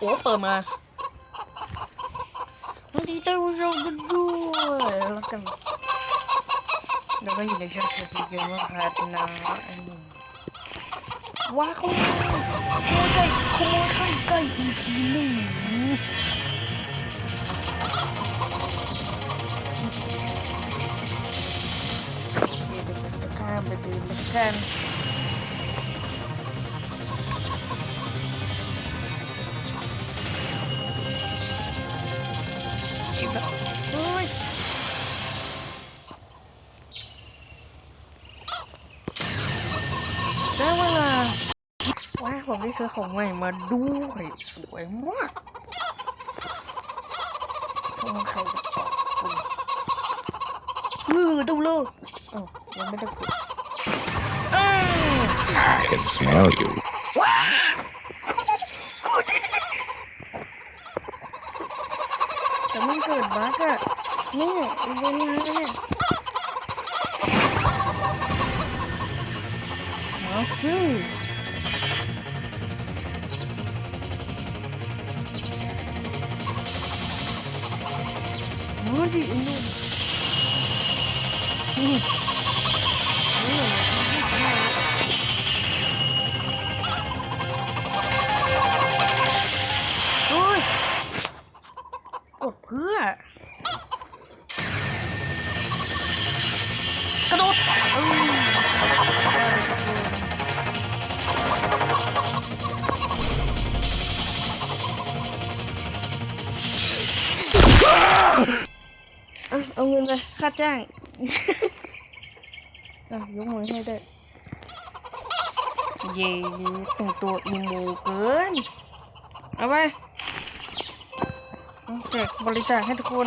โอ้เปิดมาวันดีเจ้าผู้ชมกันด้วยแล้วกันแล้วก็อยู่ในช่องเสีเกมว่าพาร์ทนาอันนี้ว้าขโมยขโมยไก่ขโมยไก่อีกทีหนึ่ง ได้ซื้อของใหม่มาด้วยสวยมากทำใครจะตอบคุณเออดูเลยอ๋อยังไม่ได้กดอ้าว I can smell you. แต่มันเกิดบั๊กอะเนี่ยเป็นยังไงเนี่ยมาสิ มาดิอิน เอาเอาเงินไปค่าจ้างอะยกมือให้ได้วยเย่แต่งตัวอีโมเกิน เอาไปแจกบริจาคให้ทุกคน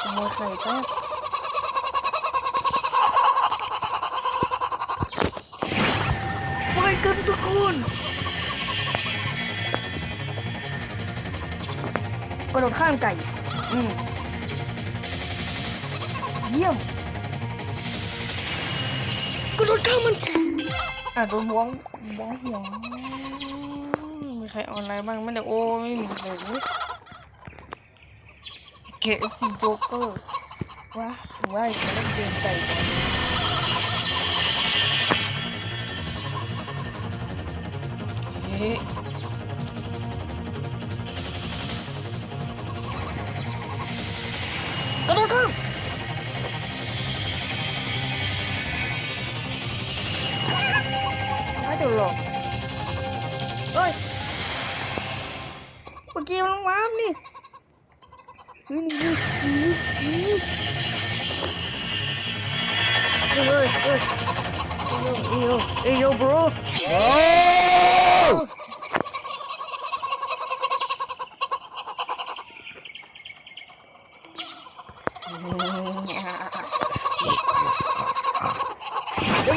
ขโมยไข่ป้าไปกัน ทุกคนกระโดดข้ามไก่อืมเยี่ยมกระโดดข้ามมัน อะโดนบ้องบ้องหัวมีใครออนไลน์บ้างไหมเนี่ยโอ้ไม่มีเลยเกฟซีโจ๊กเกอร์ว้าถือว่าจะเล่นเกมไก่ นเฮ้กระโดดข้ามไม่เดี๋ยวหรอกเฮ้ยเมื่อกี้มันว้ามนี่นี่นี่นี่นี่เฮ้ยเฮ้ยเฮ้ยเอ้ยโยเอ้ยโย bro Oh! เดี๋ย ว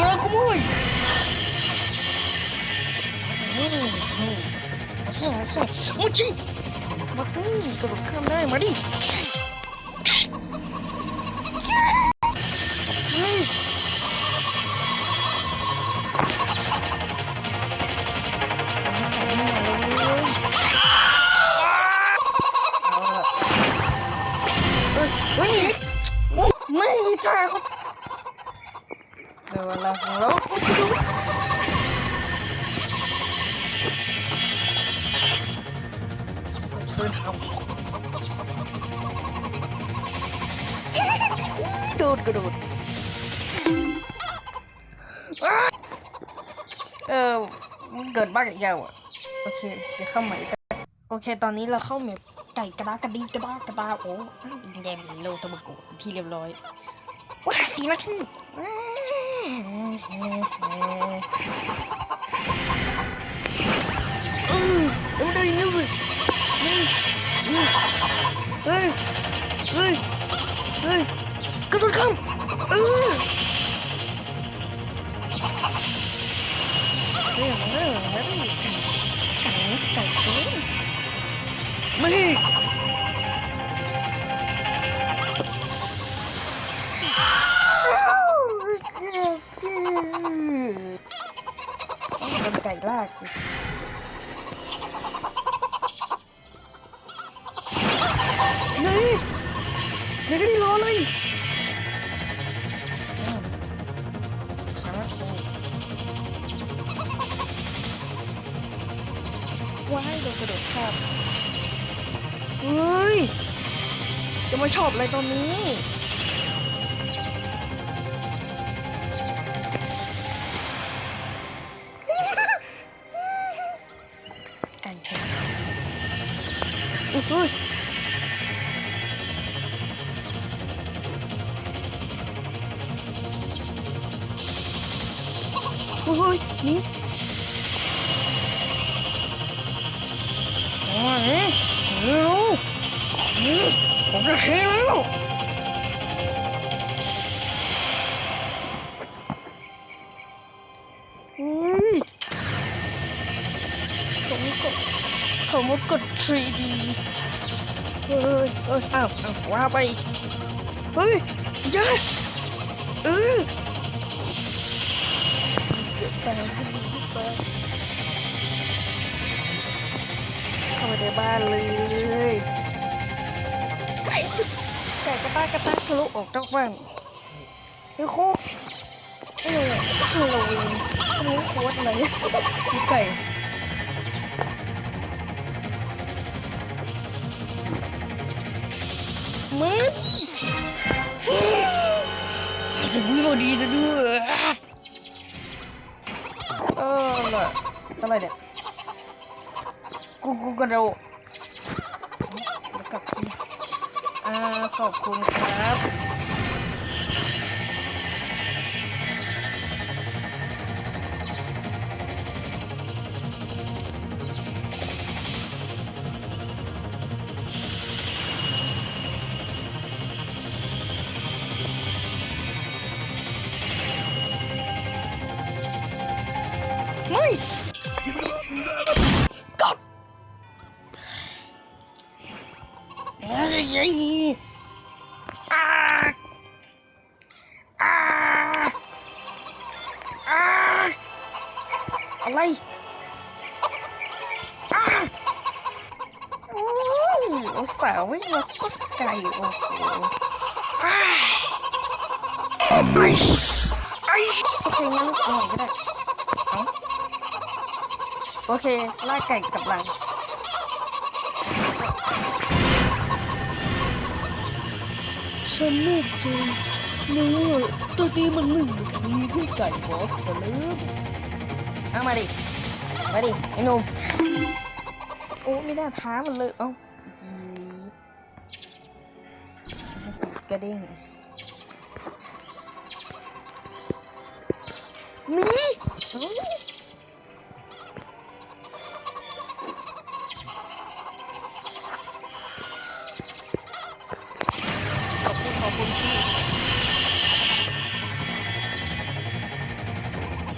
มาขโมยมุจิ เฮ้ยไม่ใช่ครับเดี๋ยวเวลาของเราก็จะดูเชิญทำโดดกระโดดเออเกิดบ้าอีกับยาวอะ โอเค เดี๋ยวเข้าใหม่ โอเค ตอนนี้เราเข้าเมป ไก่กระดากระดีกระดากระดาโอ้อ้าวอินแดมโลตะบกุที่เรียบร้อยว้าสีนาทีอืมเอาได้ยังไงนี่นี่เฮ้ยเฮ้ยเฮ้ยกระโดดข้ามเออเฮ้ยเฮ้ยเฮ้ยไก่ไก่ มานี่เป็นไก่ลากนี่นี่ก็ได้รอเลย เฮ้ย จะมาชอบอะไรตอนนี้ก่ชนอุ้ยอุ้ยอุ้ยนี่โอ้ย ร็วนี่ผมจะเทแล้วผมกดผมกด 3D เฮ้ยเอ้ยอ้าวอ้าวว่าไป เฮ้ย yes เออเดี๋ยวไปไป เข้าไปในบ้านเลยไก่กระต้ากระต้าทะลุออกจากบ้านเฮ้โคตรเอ้ยคือเราเองอันนี้โคตรเลยมีไก่มึงจะพูดเราดีซะด้วยเออน่ะอะไรเนี่ย กูกูกระโดดแล้วกลับขึ้นอ่าขอบคุณครับ อะไรอย่างนี้อะไรโอ้สาห์วิ่งมาก็ไกลโอ้โหอ่า A moose. ไอ้โอเคงั้นเอาหน่อยก็ได้โอเคล่าไก่กับหลัง ฉันไม่จริงนี่ตัวนี้มันหนึ่งมีที่ไก่บอสไปเลยเอามาดิ มาดิ ไอ้หนุ่มโอ้ไม่น่าท้ามันเลย เอ้ากระเด้งนี่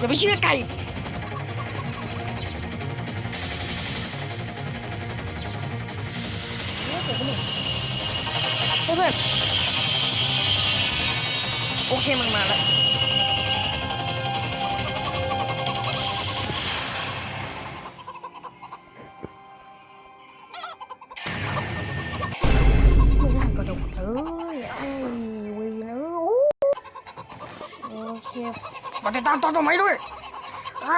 อย่าไปเชื่อไก่เฮ้ยเพื่อนโอเคมันมาแล้ว วีนะโอ้โอ